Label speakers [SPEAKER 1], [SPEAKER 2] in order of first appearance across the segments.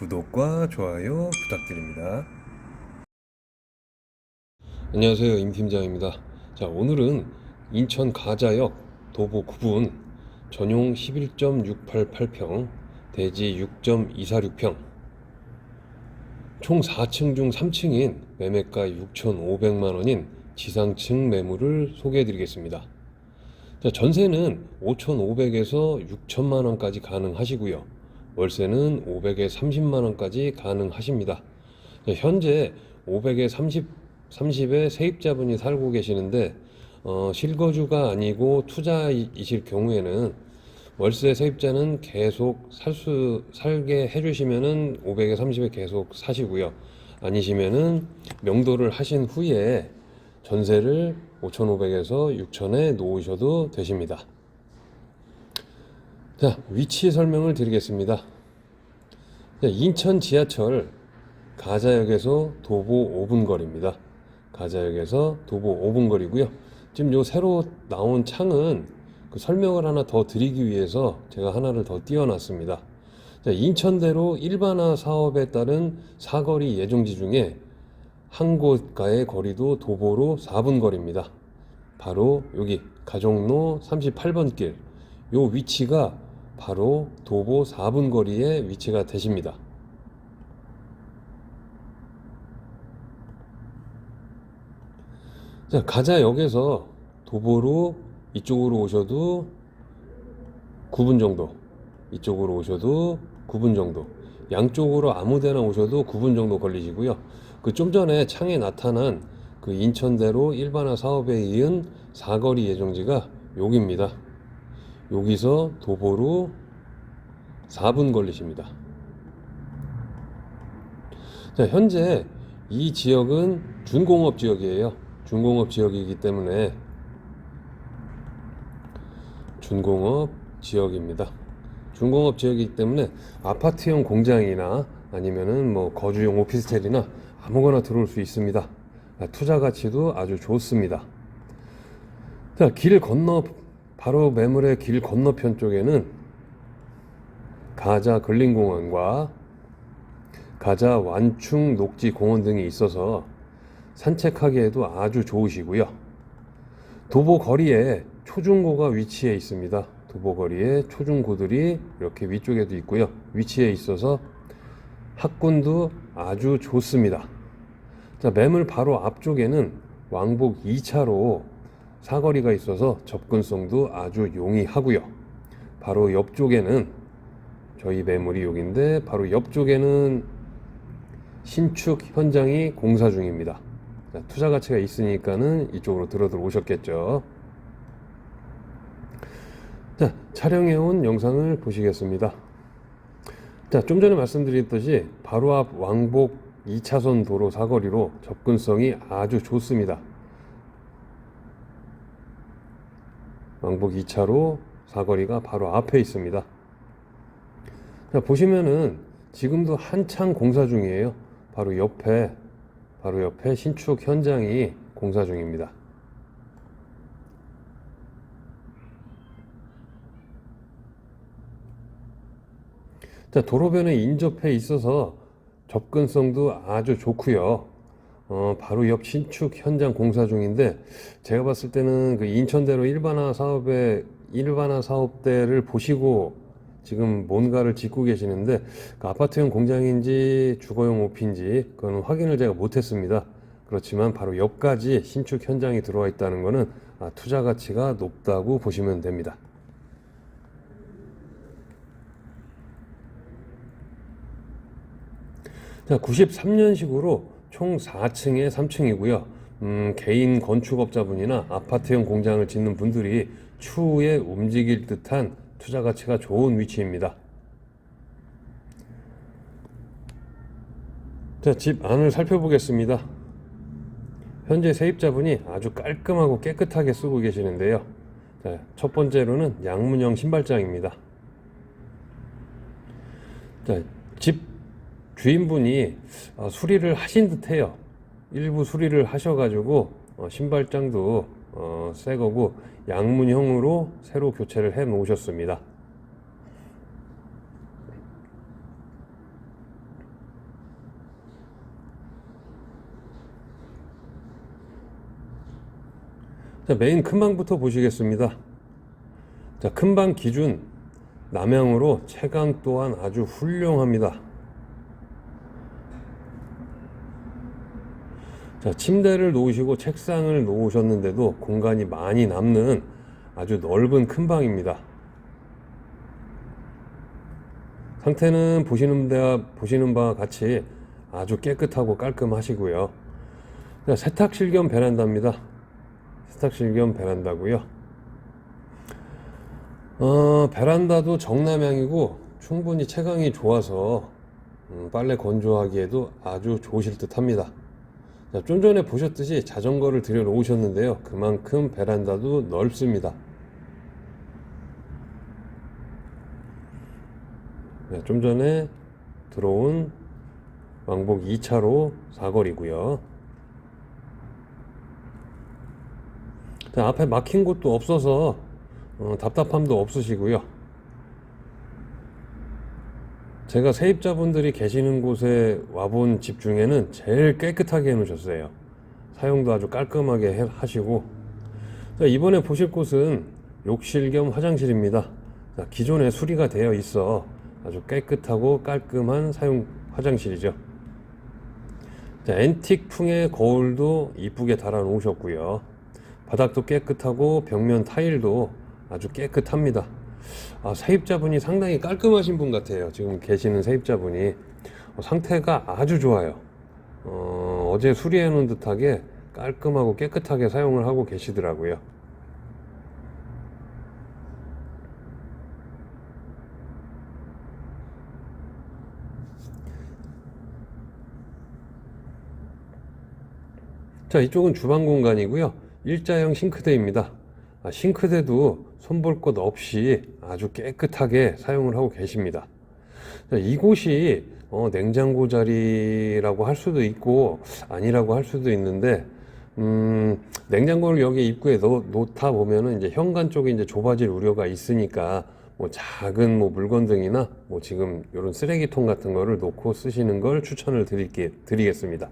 [SPEAKER 1] 구독과 좋아요 부탁드립니다.
[SPEAKER 2] 안녕하세요. 임 팀장입니다. 자 오늘은 인천 가자역 도보 9분 전용 11.688평 대지 6.246평. 총 4층 중 3층인 매매가 6,500만 원인 지상층 매물을 소개해 드리겠습니다. 자, 전세는 5,500에서 6천만 원까지 가능하시고요 월세는 500에 30만 원까지 가능하십니다 자, 현재 500에 30 30에 세입자분이 살고 계시는데 어, 실거주가 아니고 투자이실 경우에는 월세 세입자는 계속 살 수 살게 해주시면은 500에 30에 계속 사시고요. 아니시면은 명도를 하신 후에 전세를 5,500에서 6,000에 놓으셔도 되십니다. 자, 위치 설명을 드리겠습니다. 자, 인천 지하철 가자역에서 도보 5분 거리입니다. 가자역에서 도보 5분 거리고요. 지금 요 새로 나온 창은 그 설명을 하나 더 드리기 위해서 제가 하나를 더 띄워놨습니다. 자, 인천대로 일반화 사업에 따른 사거리 예정지 중에 한 곳과의 거리도 도보로 4분 거리입니다. 바로 여기 가종로 38번 길. 요 위치가 바로 도보 4분 거리에 위치가 되십니다. 자, 가자역에서 도보로 이쪽으로 오셔도 9분 정도, 이쪽으로 오셔도 9분 정도, 양쪽으로 아무 데나 오셔도 9분 정도 걸리시고요. 그 좀 전에 창에 나타난 그 인천대로 일반화 사업에 이은 사거리 예정지가 여기입니다. 여기서 도보로 4분 걸리십니다. 자, 현재 이 지역은 준공업 지역이에요. 준공업 지역이기 때문에 준공업 지역입니다. 준공업 지역이기 때문에 아파트형 공장이나 아니면은 뭐 거주용 오피스텔이나 아무거나 들어올 수 있습니다. 투자 가치도 아주 좋습니다. 자, 길 건너 바로 매물의 길 건너편 쪽에는 가자 근린공원과 가자 완충 녹지 공원 등이 있어서 산책하기에도 아주 좋으시고요. 도보 거리에 초중고가 위치해 있습니다. 도보 거리에 초중고들이 이렇게 위쪽에도 있고요. 위치해 있어서 학군도 아주 좋습니다. 자, 매물 바로 앞쪽에는 왕복 2차로 사거리가 있어서 접근성도 아주 용이하고요. 바로 옆쪽에는 저희 매물이 여기인데 바로 옆쪽에는 신축 현장이 공사 중입니다. 자, 투자 가치가 있으니까는 이쪽으로 들어들 오셨겠죠. 자, 촬영해온 영상을 보시겠습니다. 자, 좀 전에 말씀드렸듯이 바로 앞 왕복 2차선 도로 사거리로 접근성이 아주 좋습니다. 왕복 2차로 사거리가 바로 앞에 있습니다. 자, 보시면은 지금도 한창 공사 중이에요. 바로 옆에 바로 옆에 신축 현장이 공사 중입니다. 자, 도로변에 인접해 있어서 접근성도 아주 좋고요. 어, 바로 옆 신축 현장 공사 중인데 제가 봤을 때는 그 인천대로 일반화 사업의 일반화 사업대를 보시고 지금 뭔가를 짓고 계시는데 그 아파트형 공장인지 주거용 오피인지 그건 확인을 제가 못했습니다. 그렇지만 바로 옆까지 신축 현장이 들어와 있다는 것은 아, 투자 가치가 높다고 보시면 됩니다. 자, 93년식으로 총 4층에 3층이고요. 음, 개인 건축업자분이나 아파트형 공장을 짓는 분들이 추후에 움직일 듯한 투자 가치가 좋은 위치입니다. 자, 집 안을 살펴보겠습니다. 현재 세입자분이 아주 깔끔하고 깨끗하게 쓰고 계시는데요. 자, 첫 번째로는 양문형 신발장입니다. 자, 집 주인분이 어, 수리를 하신 듯해요. 일부 수리를 하셔가지고 어, 신발장도 어, 새 거고 양문형으로 새로 교체를 해 놓으셨습니다. 자, 메인 큰방부터 보시겠습니다. 자, 큰방 기준 남향으로 채광 또한 아주 훌륭합니다. 자, 침대를 놓으시고 책상을 놓으셨는데도 공간이 많이 남는 아주 넓은 큰 방입니다. 상태는 보시는 데 보시는 바와 같이 아주 깨끗하고 깔끔하시고요. 자, 세탁실 겸 베란다입니다. 세탁실 겸 베란다고요. 어, 베란다도 정남향이고 충분히 채광이 좋아서 음, 빨래 건조하기에도 아주 좋으실 듯합니다. 자, 좀 전에 보셨듯이 자전거를 들여놓으셨는데요. 그만큼 베란다도 넓습니다. 네, 좀 전에 들어온 왕복 2차로 사거리고요. 자, 앞에 막힌 곳도 없어서 어, 답답함도 없으시고요. 제가 세입자분들이 계시는 곳에 와본 집 중에는 제일 깨끗하게 해놓으셨어요. 사용도 아주 깔끔하게 해- 하시고. 자, 이번에 보실 곳은 욕실 겸 화장실입니다. 자, 기존에 수리가 되어 있어 아주 깨끗하고 깔끔한 사용 화장실이죠. 자, 앤틱풍의 거울도 이쁘게 달아 놓으셨고요. 바닥도 깨끗하고 벽면 타일도 아주 깨끗합니다. 아, 세입자분이 상당히 깔끔하신 분 같아요. 지금 계시는 세입자분이 어, 상태가 아주 좋아요. 어, 어제 수리해 놓은 듯하게 깔끔하고 깨끗하게 사용을 하고 계시더라고요. 자, 이쪽은 주방 공간이고요. 일자형 싱크대입니다. 아, 싱크대도 손볼 것 없이 아주 깨끗하게 사용을 하고 계십니다. 자, 이곳이 어, 냉장고 자리라고 할 수도 있고 아니라고 할 수도 있는데 음, 냉장고를 여기 입구에 넣, 놓다 보면은 이제 현관 쪽에 이제 좁아질 우려가 있으니까 뭐 작은 뭐 물건 등이나 뭐 지금 이런 쓰레기통 같은 거를 놓고 쓰시는 걸 추천을 드릴게, 드리겠습니다.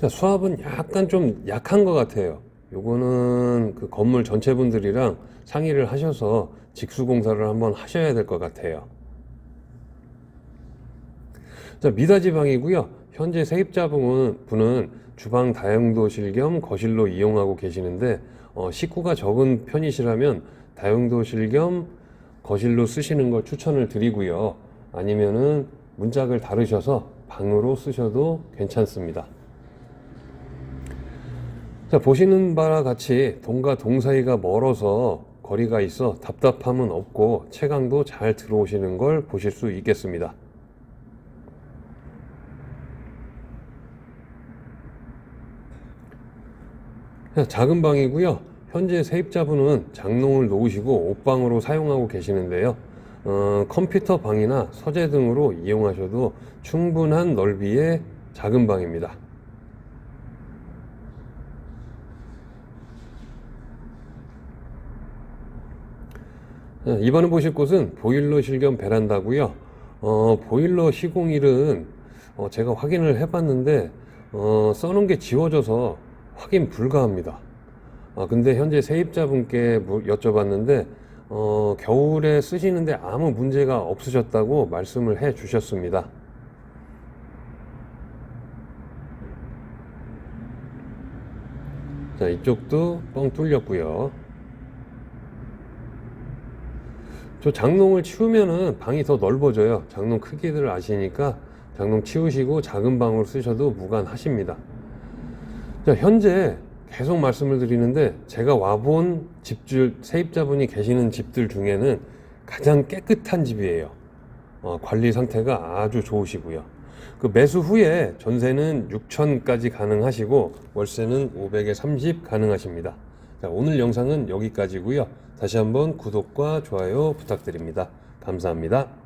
[SPEAKER 2] 자, 수압은 약간 좀 약한 것 같아요. 요거는 그 건물 전체 분들이랑 상의를 하셔서 직수 공사를 한번 하셔야 될 것 같아요. 자, 미닫이 방이고요. 현재 세입자분은 분은 주방 다용도실 겸 거실로 이용하고 계시는데 어, 식구가 적은 편이시라면 다용도실 겸 거실로 쓰시는 걸 추천을 드리고요. 아니면은 문짝을 다르셔서 방으로 쓰셔도 괜찮습니다. 자, 보시는 바와 같이 동과 동 사이가 멀어서 거리가 있어 답답함은 없고 채광도 잘 들어오시는 걸 보실 수 있겠습니다. 자, 작은 방이고요. 현재 세입자분은 장롱을 놓으시고 옷방으로 사용하고 계시는데요. 어, 컴퓨터 방이나 서재 등으로 이용하셔도 충분한 넓이의 작은 방입니다. 이번에 보실 곳은 보일러실 겸 베란다고요. 어, 보일러 시공일은 어, 제가 확인을 해봤는데 어, 써놓은 게 지워져서 확인 불가합니다. 아, 근데 현재 세입자분께 무- 여쭤봤는데 어, 겨울에 쓰시는데 아무 문제가 없으셨다고 말씀을 해 주셨습니다. 자, 이쪽도 뻥 뚫렸고요. 저 장롱을 치우면은 방이 더 넓어져요. 장롱 크기를 아시니까 장롱 치우시고 작은 방으로 쓰셔도 무관하십니다. 자, 현재 계속 말씀을 드리는데 제가 와본 집들, 세입자분이 계시는 집들 중에는 가장 깨끗한 집이에요. 어, 관리 상태가 아주 좋으시고요. 그 매수 후에 전세는 6천까지 가능하시고 월세는 500에 30 가능하십니다. 자, 오늘 영상은 여기까지고요. 다시 한번 구독과 좋아요 부탁드립니다. 감사합니다.